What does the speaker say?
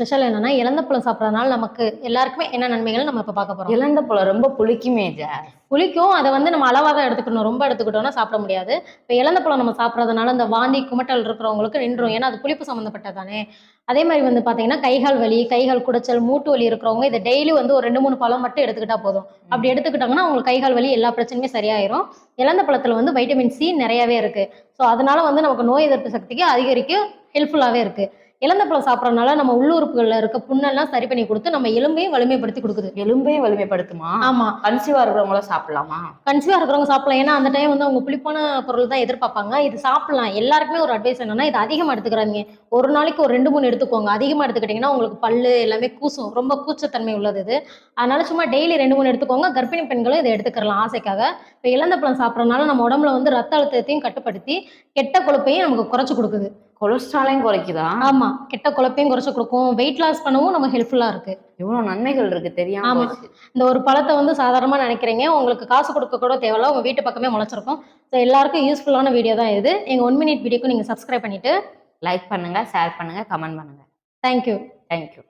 Special என்னன்னா இழந்த பழம் சாப்பிட்றதுனால நமக்கு எல்லாருக்குமே என்ன நன்மைகள் நம்ம இப்போ பார்க்க போறோம். இழந்த பழம் ரொம்ப புளிக்குமே புளிக்கும். அதை வந்து நம்ம அளவாக தான் எடுத்துக்கணும். ரொம்ப எடுத்துக்கிட்டோம்னா சாப்பிட முடியாது. இப்போ இழந்த பழம் நம்ம சாப்பிட்றதுனால இந்த வாந்தி குமட்டல் இருக்கிறவங்களுக்கு நின்றும் ஏன்னா அது புளிப்பு சம்மந்தப்பட்டதானே அதே மாதிரி வந்து பார்த்தீங்கன்னா கைகால் வலி கைகால் குடைச்சல் மூட்டு வலி இருக்கிறவங்க இதை டெய்லி வந்து ஒரு ரெண்டு மூணு பழம் மட்டும் எடுத்துக்கிட்டா போதும். அப்படி எடுத்துக்கிட்டாங்கன்னா அவங்களுக்கு கைகால் வலி எல்லா பிரச்சனையுமே சரியாயிரும். இழந்த பழத்தில் வந்து வைட்டமின் சி நிறையவே இருக்கு. ஸோ அதனால வந்து நமக்கு நோய் எதிர்ப்பு சக்திக்கு அதிகரிக்க ஹெல்ப்ஃபுல்லாகவே இருக்கு. இழந்த பழம் சாப்பிட்றதுனால நம்ம உள்ளுறுப்புகளில் இருக்க புண்ணெல்லாம் சரி பண்ணி கொடுத்து நம்ம எலும்பையும் வலிமைப்படுத்தி கொடுக்குது. எலும்பே வலிமைப்படுத்துமா? ஆமா. கன்சீவா இருக்கிறவங்களும் சாப்பிடலாமா? கன்சீவாக இருக்கிறவங்க சாப்பிடலாம். ஏன்னா அந்த டைம் வந்து அவங்க புளிப்பான பொருள் தான் எதிர்பார்ப்பாங்க. இது சாப்பிடலாம். எல்லாருக்குமே ஒரு அட்வைஸ் என்னன்னா இது அதிகமாக எடுத்துக்கிறாங்க ஒரு நாளைக்கு ஒரு ரெண்டு மூணு எடுத்துக்கோங்க. அதிகமாக எடுத்துக்கிட்டிங்கன்னா உங்களுக்கு பல்லு எல்லாமே கூசும். ரொம்ப கூச்சத்தன்மை உள்ளது இது. அதனால சும்மா டெய்லி ரெண்டு மூணு எடுத்துக்கோங்க. கர்ப்பிணி பெண்களும் இதை எடுத்துக்கலாம் ஆசைக்காக. இப்போ இழந்த பழம் சாப்பிட்றதுனால நம்ம உடம்புல வந்து ரத்த அழுத்தத்தையும் கட்டுப்படுத்தி கெட்ட கொழுப்பையும் நமக்கு குறைச்சு கொடுக்குது. கொலஸ்ட்ராலையும் குறைக்குதா? ஆமா கெட்ட கொழுப்பையும் குறைச்சு கொடுக்கும். வெயிட் லாஸ் பண்ணவும் நம்ம ஹெல்ப்ஃபுல்லாக இருக்கு. இவ்வளவு நன்மைகள் இருக்கு தெரியாம ஆமா. இந்த ஒரு பழத்தை வந்து சாதாரணமாக நினைக்கிறீங்க. உங்களுக்கு காசு கொடுக்க கூட தேவையில்ல. உங்கள் வீட்டு பக்கமே முளைச்சிருக்கும். ஸோ எல்லாருக்கும் யூஸ்ஃபுல்லான வீடியோ தான் இது. எங்கள் ஒன் மினிட் வீடியோக்கு நீங்கள் சப்ஸ்கிரைப் பண்ணிட்டு லைக் பண்ணுங்க ஷேர் பண்ணுங்க கமெண்ட் பண்ணுங்க. Thank you thank you